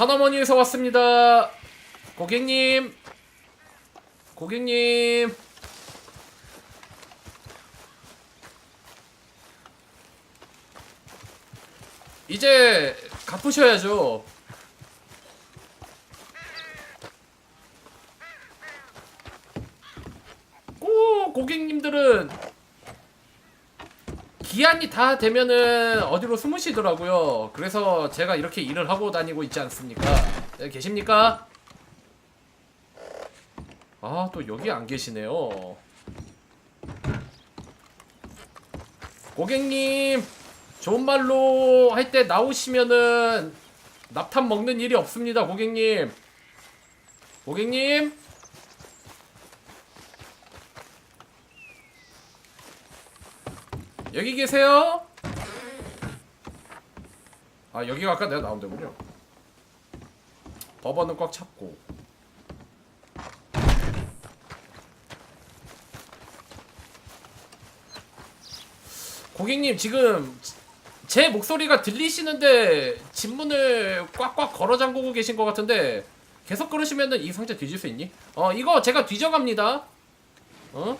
산어머니에서 왔습니다. 고객님. 고객님. 이제 갚으셔야죠. 꼭 고객님들은 기한이 다 되면은 어디로 숨으시더라고요. 그래서 제가 이렇게 일을 하고 다니고 있지 않습니까? 네, 계십니까? 아, 또 여기 안 계시네요. 고객님, 좋은 말로 할 때 나오시면은 납탄 먹는 일이 없습니다, 고객님. 고객님? 여기 계세요? 아 여기가 아까 내가 나온 데군요 법원은 꽉 찼고 고객님 지금 제 목소리가 들리시는데 집문을 꽉꽉 걸어 잠그고 계신 것 같은데 계속 그러시면은 이 상자 뒤질 수 있니? 어 이거 제가 뒤져갑니다 어?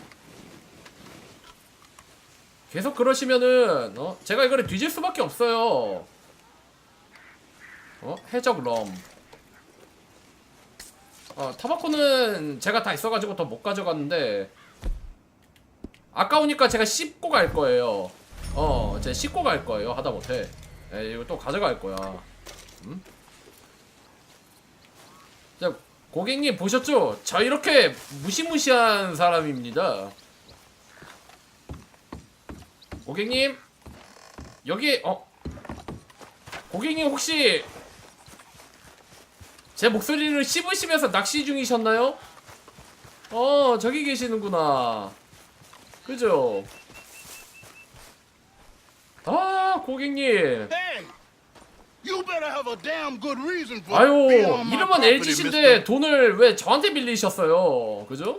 계속 그러시면은 어 제가 이거를 뒤질 수밖에 없어요. 어 해적 럼. 어 타바코는 제가 다 있어가지고 더 못 가져갔는데 아까우니까 제가 씹고 갈 거예요. 어 제가 씹고 갈 거예요 하다못해. 에 이거 또 가져갈 거야. 음? 자 고객님 보셨죠? 저 이렇게 무시무시한 사람입니다. 고객님 여기 어 고객님 혹시 제 목소리를 씹으시면서 낚시 중이셨나요? 어 저기 계시는구나 그죠? 아 고객님 Hey, you better have a damn good reason for being 아유 이름은 LG신데. 돈을 왜 저한테 빌리셨어요 그죠?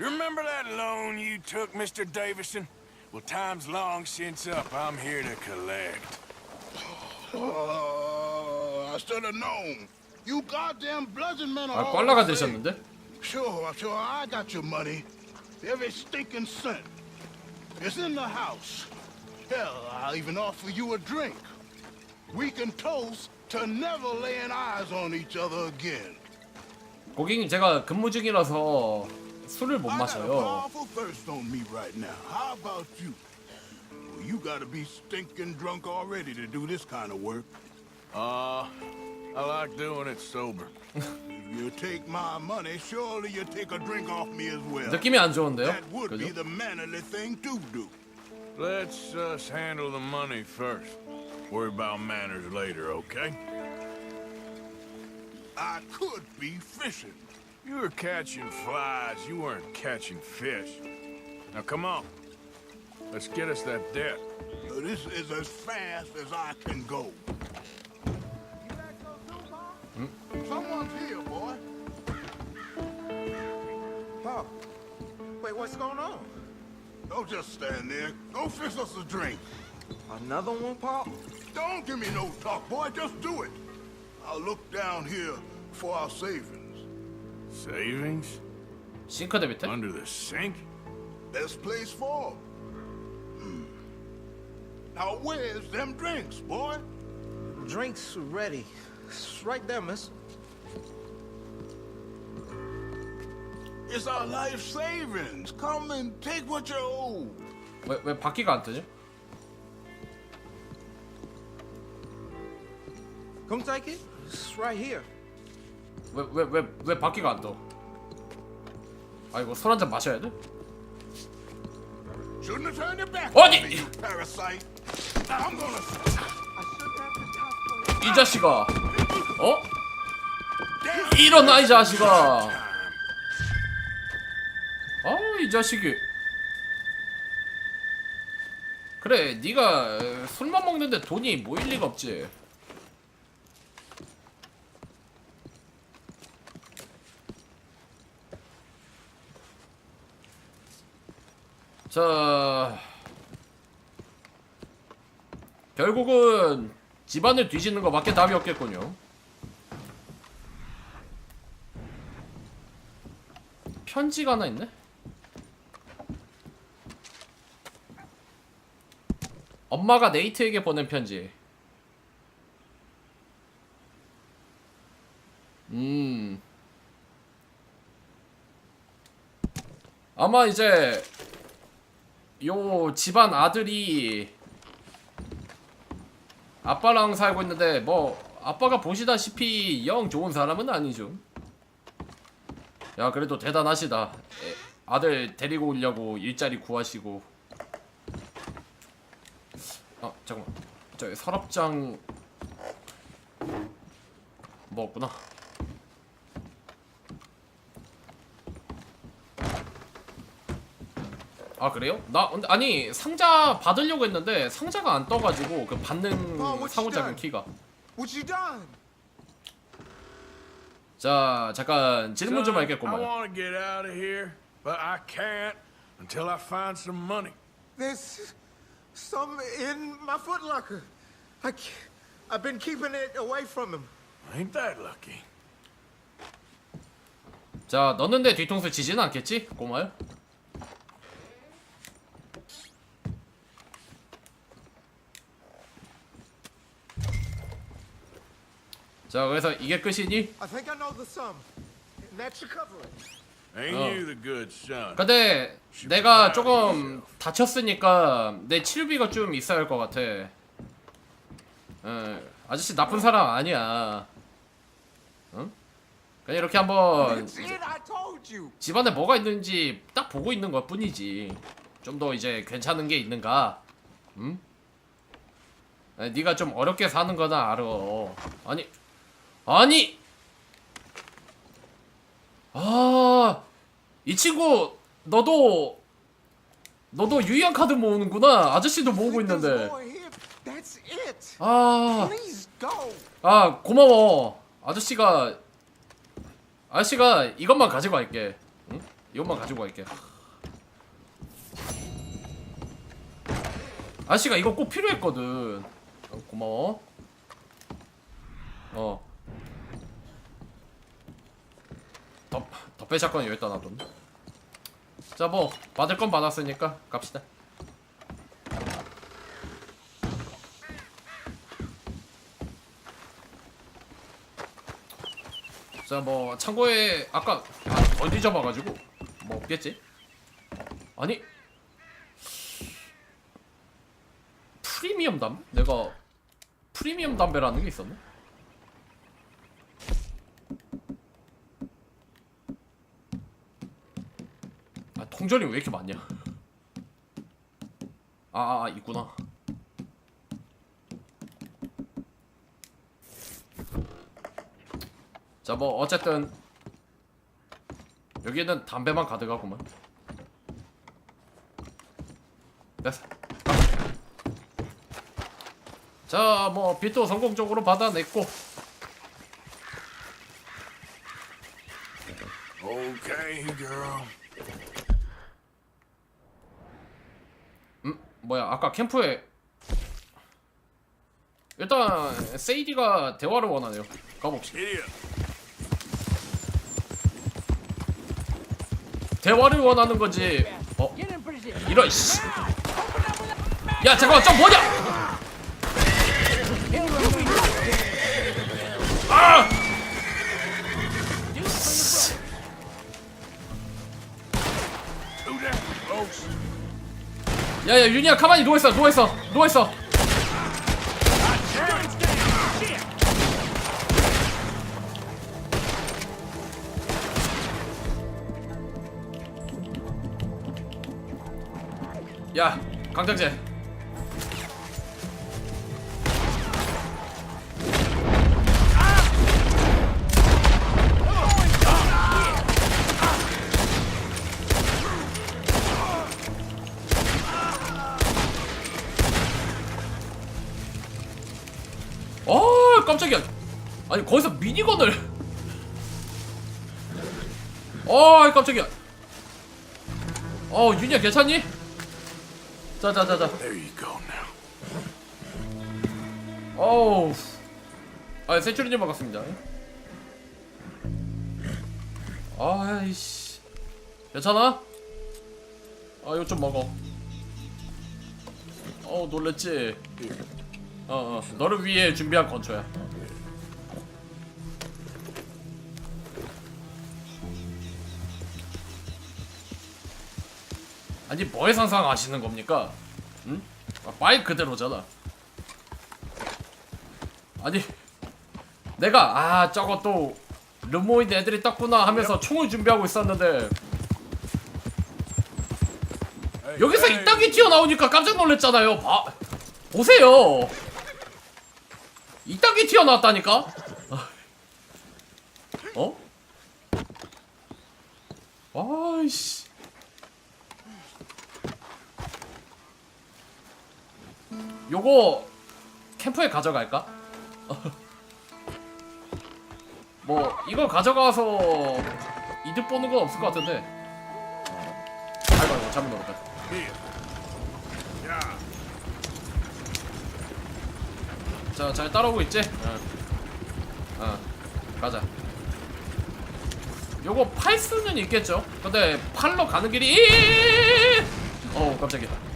Remember that loan you took, Mr. Davison? Well, time's long since up. I'm here to collect. Oh, I should have known. You goddamn bludgeon men are 아 all 꽐라가 the same. 되셨는데? Sure, sure, I got your money. Every stinking cent. It's in the house. Hell, I'll even offer you a drink. We can toast to never laying eyes on each other again. 고객님 제가 근무 중이라서 술을 못 I got a 마셔요 powerful thirst on me right now. How about you? Well, you gotta be stinking drunk already to do this kind of work. Uh, I like doing it sober. If you take my money, surely you take a drink off me as well. 느낌이 안 좋은데요? That would be 그죠? the mannerly thing to do. Let's us handle the money first. Worry about manners later, okay? I could be fishing. You were catching flies. You weren't catching fish. Now come on. Let's get us that debt. Uh, This is as fast as I can go. Someone's here, boy. Pop, wait, what's going on? Don't just stand there. Go fix us a drink. Another one, Pop? Don't give me no talk, boy. Just do it. I'll look down here for our savings. Savings? 싱크대 밑에? Under the sink? Best place for 'em. Hmm. Now where's them drinks, boy? Drinks ready. It's right there, miss. It's our life savings. Come and take what you owe. 왜, 왜 바퀴가 안 뜨지? Come take it. It's right here. 왜, 왜, 왜, 왜 바퀴가 안 떠? 아, 이거 술 한 잔 마셔야 돼? Plate. 이 자식아. 어? 일어나, 이 자식아. 아, 이 자식이. 그래, 네가 에, 술만 먹는데 돈이 모일 리가 없지. 자 결국은 집안을 뒤지는 거밖에 답이 없겠군요. 편지가 하나 있네? 엄마가 네이트에게 보낸 편지. 음. 아마 이제 요 집안 아들이 아빠랑 살고 있는데 뭐 아빠가 보시다시피 영 좋은 사람은 아니죠. 야 그래도 대단하시다. 에, 아들 데리고 오려고 일자리 구하시고. 아 잠깐만. 저 서랍장 뭐 없구나. 아 그래요? 나 근데 아니 상자 받으려고 했는데 상자가 안 떠가지고 그 받는 어, 상호작용? 키가. 자 잠깐 질문 좀 Son, I want to get out of here, but I can't until I find some money. There's some in my footlocker. I can't, I've been keeping it away from him. Ain't that lucky? 자 넣는데 뒤통수 치진 않겠지? 고마요. 자 그래서 이게 끝이니? I think I know the sum. And that should cover it. Ain't Oh. you the good son? 근데 내가 조금 다쳤으니까 내 치료비가 좀 있어야 할 것 같아. 어, 아저씨 나쁜 사람 아니야. 응? 그냥 이렇게 한번 That's it, I told you. 집안에 뭐가 있는지 딱 보고 있는 것 뿐이지. 좀 더 이제 괜찮은 게 있는가? 응? 아니, 네가 좀 어렵게 사는 거나 알아. 아니, 아니. 아, 이 친구 너도 너도 유희한 카드 모으는구나. 아저씨도 모으고 있는데. 아, go. 아 고마워. 아저씨가 아저씨가 이것만 가지고 갈게. 응? 이것만 가지고 갈게. 아저씨가 이거 꼭 필요했거든. 어, 고마워. 어. 더, 더 샷건 여기다 놔뒀네. 자, 뭐, 받을 건 받았으니까 갑시다. 자, 뭐, 창고에 아까 아, 더 뒤져봐가지고 뭐 없겠지? 아니, 프리미엄 담배? 내가 프리미엄 담배라는 게 있었네? 아 통절이 왜 이렇게 많냐? 아, 아, 아 있구나. 자, 뭐 어쨌든 여기는 담배만 가득하구만. 됐어. 자, 뭐 빚도 성공적으로 받아냈고 Okay, girl. 뭐야 아까 캠프에 일단 세이디가 대화를 원하네요 가봅시다. 대화를 원하는 거지 어? 이런 씨. 야 잠깐만 좀 뭐냐 아! 야야 윤희야 가만히 누워있어 누워있어 누워있어. 야 강장재 아니 거기서 미니건을. 어 깜짝이야. 어 윤희야 괜찮니? 자자자자. 어우. 아 세츄리님 반갑습니다. 아이씨. 괜찮아? 아 이거 좀 먹어. 어 놀랬지? 어어. 너를 위해 준비한 건초야 아니 뭐에 상상하시는 겁니까? 응? 아, 말 그대로잖아. 아니 내가 아 저거 또 르모인 애들이 떴구나 하면서 총을 준비하고 있었는데. 여기서 이딴 게 튀어나오니까 깜짝 놀랐잖아요. 봐 보세요. 이딴 게 튀어나왔다니까? 어? 아이씨 요거 캠프에 가져갈까? 뭐 이걸 가져가서 이득 보는 건 없을 것 같은데 아이고 아이고 잘못 넣었다 Here. Yeah. 자, 잘 따라오고 있지? 어. 어. 가자. 요거 팔 수는 있겠죠? 근데 팔로 가는 길이 어우 깜짝이야.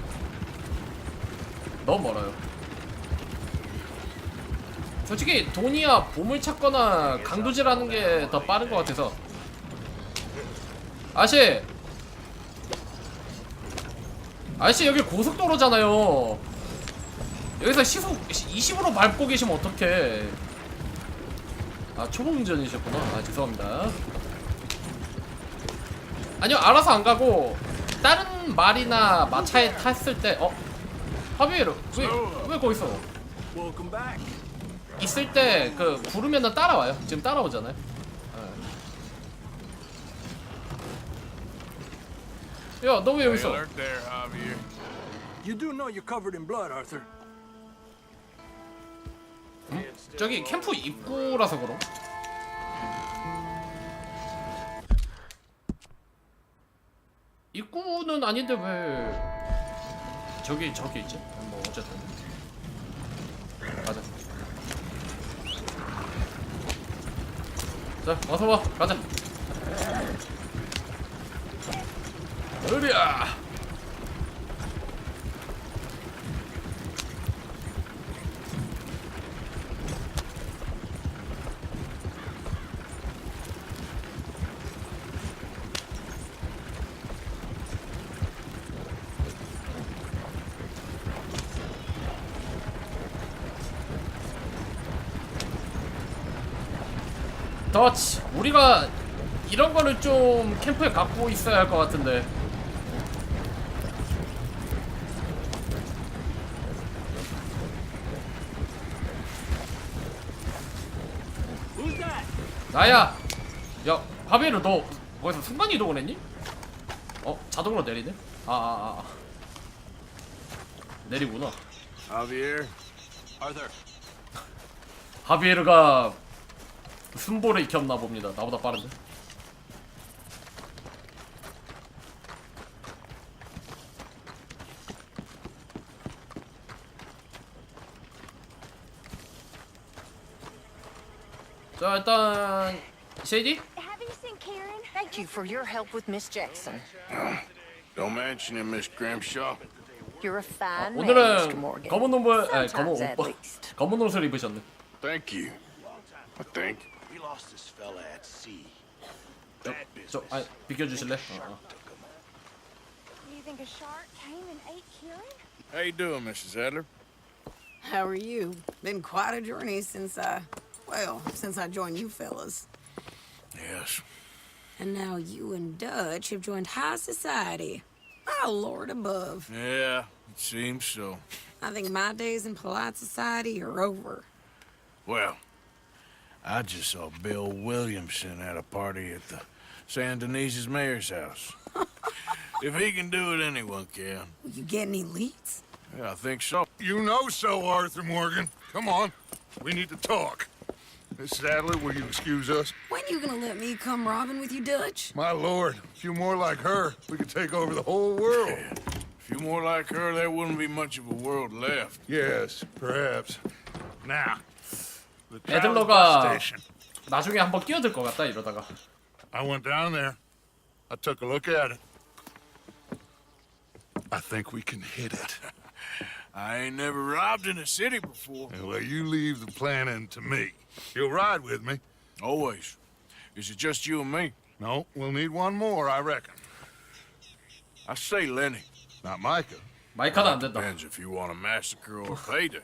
너무 멀어요. 솔직히 돈이야 보물 찾거나 강도질하는 게 더 빠른 것 같아서. 아씨, 아저씨 여기 고속도로잖아요. 여기서 시속 20으로 밟고 계시면 어떡해 아 초보 운전이셨구나 아 죄송합니다 아니요 알아서 안 가고 다른 말이나 마차에 탔을 때 어? 하비에르 왜, 왜 거기 있어. 있을 때 그 부르면은 따라와요 지금 따라오잖아요 야너 왜 여기 있어 alert there, Javier. You do know you're covered in blood, Arthur. 저기 캠프 입구라서 그럼 입구는 아닌데 왜 저기 저기 있지? 뭐 어쨌든. 가자. 자 어서 와. 가자. 으리야 더치 우리가 이런 거를 좀 캠프에 갖고 있어야 할 것 같은데? 나야 야 바비르 너 거기서 순간 이동을 했니? 어 자동으로 내리네 아아아 아, 아. 내리구나 Javier. Arthur. 하비에르가 순보를 익혔나 봅니다 나보다 빠른데 자 일단 쉐이디 Have you seen Karen? Thank you for your help with Miss Jackson. Don't mention him, Miss Grimshaw. You're a fine man, Mr. 오늘은 Morgan. 검은 옷을 아니 검은 Sometimes at 옷 least. 검은 옷을 입으셨네 Thank you. I think. lost this fella at sea. Bad business. So I, because it's a left You think a shark came and ate Kieran? How you doing, Mrs. Adler? How are you? Been quite a journey since I, well, since I joined you fellas. Yes. And now you and Dutch have joined high society. My Lord above. Yeah, it seems so. I think my days in polite society are over. Well, I just saw Bill Williamson at a party at the San Denise's mayor's house. if he can do it, anyone can. Will you get any leads? Yeah, I think so. You know so, Arthur Morgan. Come on. We need to talk. Miss Adler, will you excuse us? When you gonna let me come robbing with you, Dutch? My lord, a few more like her, we could take over the whole world. A few more like her, there wouldn't be much of a world left. Yes, perhaps. Now, the 애들러가- Travis bus station. 나중에 한번 끼어들 것 같다 이러다가 I went down there. I took a look at it. I think we can hit it. I ain't never robbed in a city before. Well, you leave the planning to me. You'll ride with me. Always. Is it just you and me? No, we'll need one more, I reckon. I say Lenny. Not Micah. 마이카도 안 된다. Depends if you want a massacre or a payday.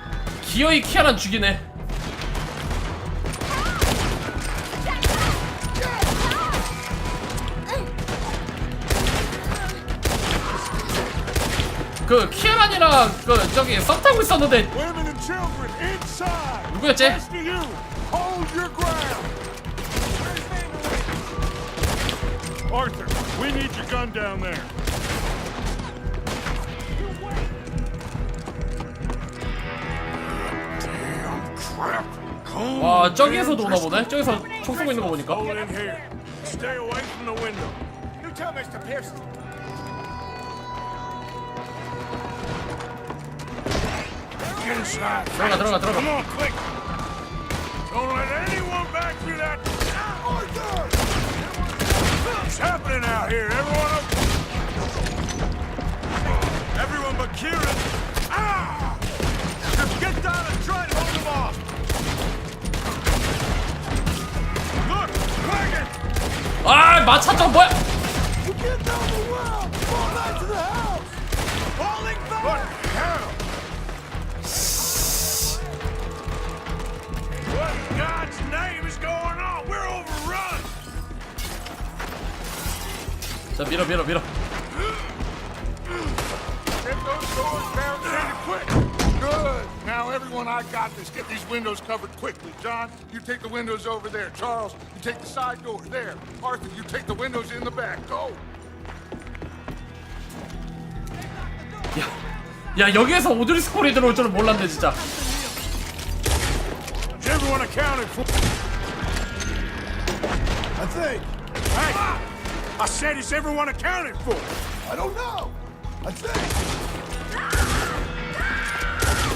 기어이 키아란 죽이네. 그 키아란이랑 그 저기 썸 타고 있었는데! 누구였지? Arthur, we need your gun down there. 저기에서도 오나 보네. 저기서 총 쏘고 있는 거 보니까. 들어가 들어가 들어가. Ah! Name is going on? We're overrun! 자 밀어 밀어 밀어. Get those doors barricaded quick! Good! Now, everyone, I got this. Get these windows covered quickly. John, you take the windows over there. Charles, you take the side doors there. Arthur, you take the windows in the back. Go! 야 여기에서 오드리스콜이 들어올 줄은 몰랐네 진짜. Is everyone accounted for? I think. Hey! I said, is everyone accounted for? I don't know. I think.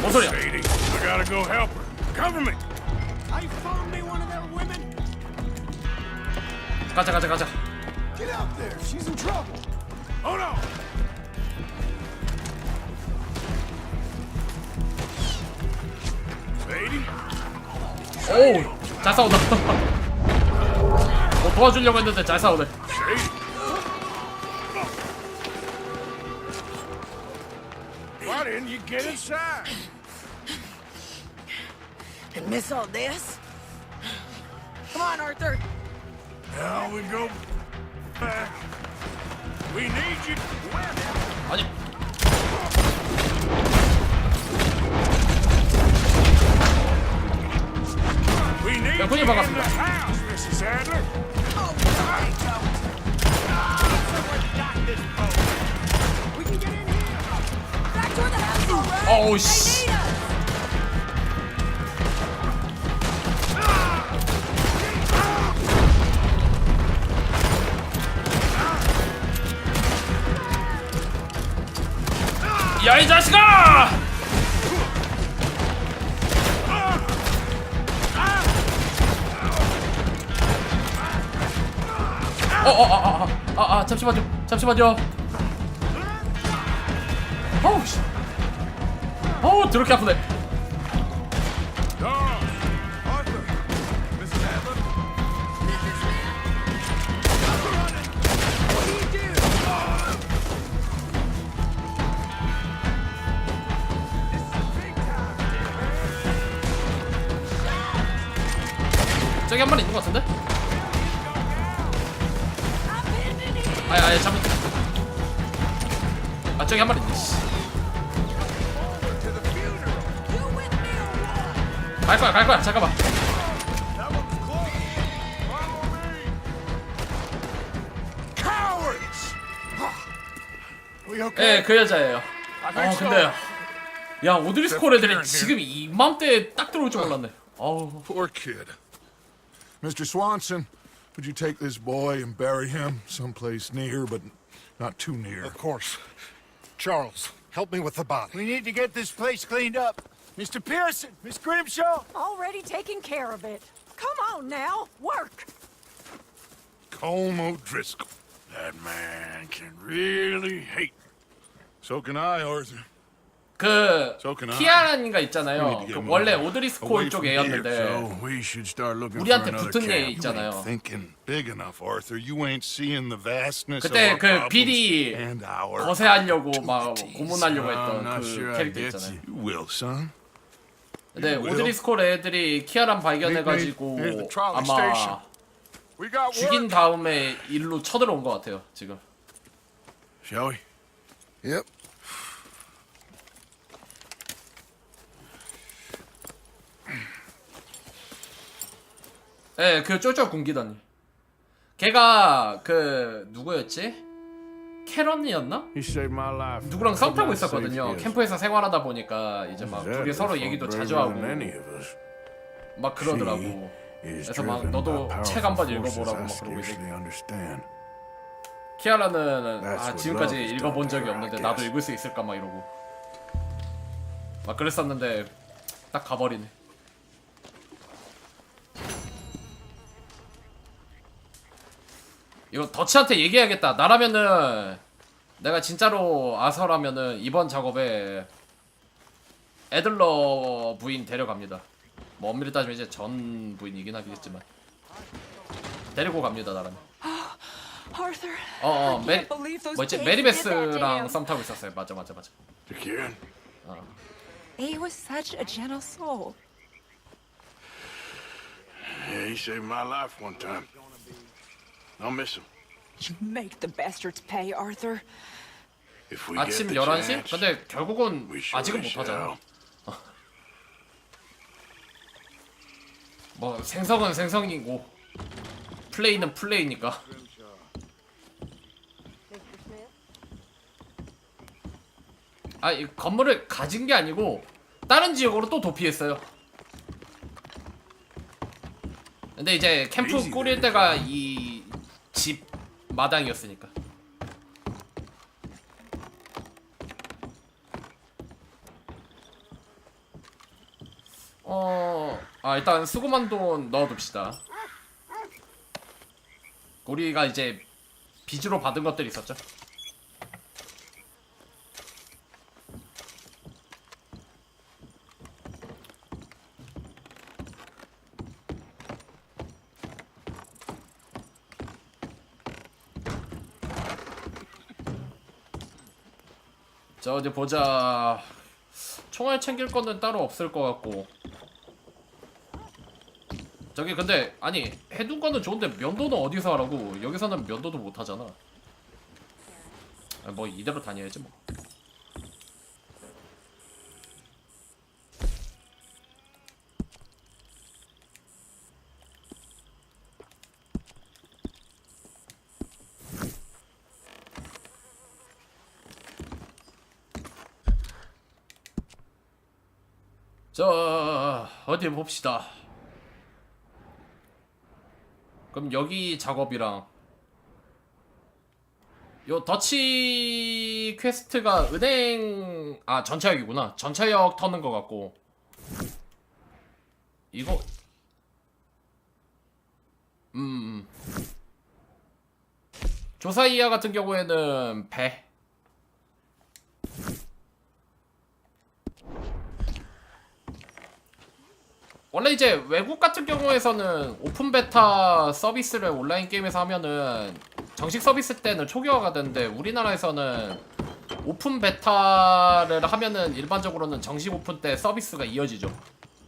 뭔 소리야? I gotta go help her. Cover me! I found me one of their women. 가자 가자 가자. Get out there. She's in trouble. Hold on! Sadie? 오우 잘 싸운다. 뭐 도와주려고 했는데 잘 싸우네. Sadie? Why didn't you get inside? And miss all this? Come on, Arthur. Now we go back. We need you. 아니 We need 야, you 손님 in 반갑습니다. the house, Mrs. Adler. Back toward the house, all right? 어우 야 이 자식아! 어어아아아 아, 아, 아, 잠시만요 잠시만요. 어우 씨. 어우 더럽게 아프네 잠깐 아 저기 한 마리 있네 씨. 갈 거야 갈 거야 잠깐만? 예, 그 여자예요. Think 어, so. 근데 야 오드리 스콜 애들이 지금 이맘때 딱 들어올 줄 몰랐네. 어우. Poor kid. Mr. Swanson, would you take this boy and bury him someplace near, but not too near? Of course. Charles, help me with the body. We need to get this place cleaned up. Mr. Pearson, Miss Grimshaw. Already taking care of it. Come on now, work. Colm O'Driscoll. That man can really hate. So can I, Arthur. 그. 키아라인가 있잖아요. 그 원래. 오드리 스콜 쪽 애였는데 우리한테 붙은 애. 있잖아요. 그때 그 비리 거세하려고 막 고문하려고 했던 그 캐릭터 있잖아요. 근데. 오드리 스콜 애들이 키아란 발견해가지고. 아마 죽인. 다음에 일로 쳐들어온 것 같아요. 지금. Shall we? Yep. 예, 그 쫄쫄 굶기더니. 걔가 그 누구였지? 캐런이었나? 누구랑 썸 타고 있었거든요. 캠프에서 생활하다 보니까 이제 막 둘이 서로 얘기도 자주 하고. 막 그러더라고. 그래서 막 너도 책 한번 powerful forces 읽어보라고 막 그러고 이제. 키아라는 아 지금까지 읽어본 적이 없는데 나도. 읽을 수 있을까 막 이러고 막 그랬었는데 딱 가버리네. 이거 더치한테 얘기해야겠다. 나라면은 내가 진짜로 아서라면은 이번 작업에 애들러 부인 데려갑니다. 뭐 엄밀히 따지면 이제 전 부인이긴 하겠지만 데리고 갑니다 나라면. 어어 I 메리 뭐지 메리베스랑. 썸 타고 있었어요. 맞아 맞아 맞아. Kieran? He was such a gentle soul. Yeah, he saved my life one time. I'll miss him. You make the bastards pay, Arthur. If we get 아침 the 11시? chance, 근데 결국은 we 아직은 못 하잖아. shall. 뭐 생성은 생성이고 플레이는 플레이니까. 아, 이 건물을 가진 게 아니고 다른 지역으로 또 도피했어요. 근데 이제 캠프 꾸릴 때가 이집 마당이었으니까. 어, 아 일단 수고만 돈 넣어둡시다. 우리가 이제 빚으로 받은 것들이 있었죠. 자 어디 보자. 총알 챙길 거는 따로 없을 것 같고. 저기 근데 아니 해둔 거는 좋은데 면도는 어디서 하라고? 여기서는 면도도 못 하잖아. 아, 뭐 이대로 다녀야지 뭐. 자 어디 봅시다. 그럼 여기 작업이랑 요 더치 퀘스트가 은행 아 전차역이구나. 전차역 터는 것 같고. 이거 음 조사이야 같은 경우에는 배 원래 이제 외국 같은 경우에서는 오픈 베타 서비스를 온라인 게임에서 하면은 정식 서비스 때는 초기화가 되는데 우리나라에서는 오픈 베타를 하면은 일반적으로는 정식 오픈 때 서비스가 이어지죠.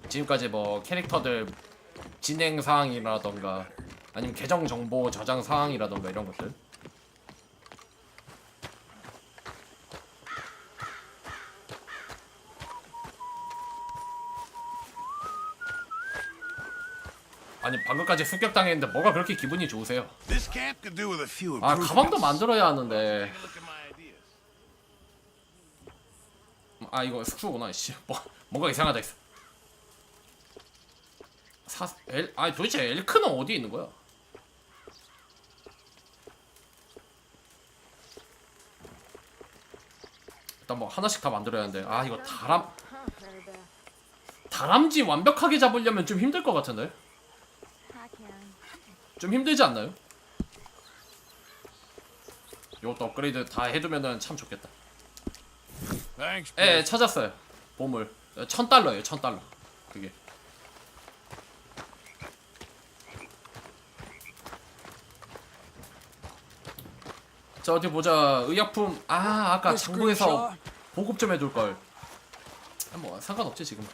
지금까지 뭐 캐릭터들 진행 사항이라던가 아니면 계정 정보 저장 사항이라던가 이런 것들. 아니 방금까지 습격당했는데 뭐가 그렇게 기분이 좋으세요? 아. 가방도 만들어야 하는데. 아 이거 숙소구나 씨 뭐, 뭔가 이상하다 했어 사, 엘, 아 도대체 엘크는 어디에 있는 거야 일단 뭐 하나씩 다 만들어야 하는데 아 이거 다람 다람쥐 완벽하게 잡으려면 좀 힘들 것 같은데. 좀 힘들지 않나요? 이것도 업그레이드 다 해두면은 참 좋겠다. 예. 예 찾았어요. 보물. 천 달러예요 천 달러. 그게. 자 어디 보자. 의약품 아 아까 장부에서 보급 좀 해둘걸. 아, 뭐 상관없지 지금.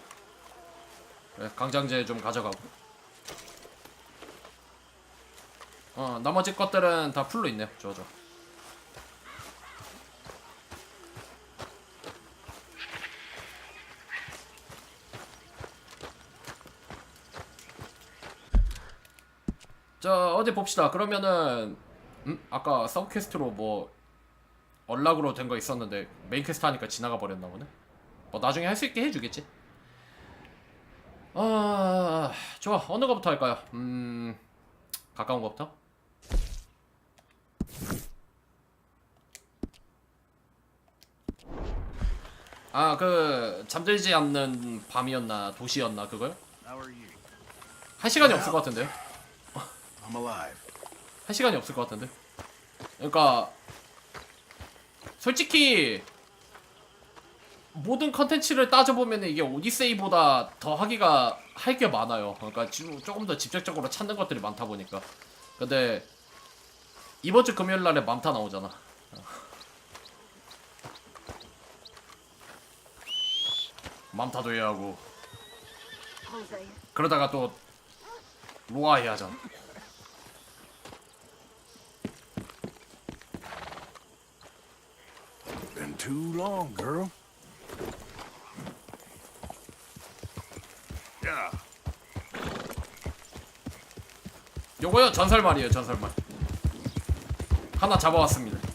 그래, 강장제 좀 가져가고 어 나머지 것들은 다 풀로 있네요. 좋아 좋아. 자 어디 봅시다. 그러면은 음? 아까 서브 퀘스트로 뭐 언락으로 된 거 있었는데 메인 퀘스트 하니까 지나가 버렸나 보네. 뭐 나중에 할 수 있게 해주겠지. 아 좋아. 어느 거부터 할까요? 음 가까운 거부터 아 그 잠들지 않는 밤이었나 도시였나 그거요? 할 시간이 없을 것 alive. 할 시간이 없을 것 같은데. 그러니까 솔직히 모든 컨텐츠를 따져보면 이게 오디세이보다 더 하기가 할 게 많아요. 그러니까 지금 조금 더 직접적으로 찾는 것들이 많다 보니까. 근데 이번 주 금요일 날에 맘타 나오잖아. 맘타도 해야 하고. 그러다가 또 로아 해야 하잖아. Been too long, girl. Yeah. 요거요 전설말이에요 전설말. 하나 잡아왔습니다.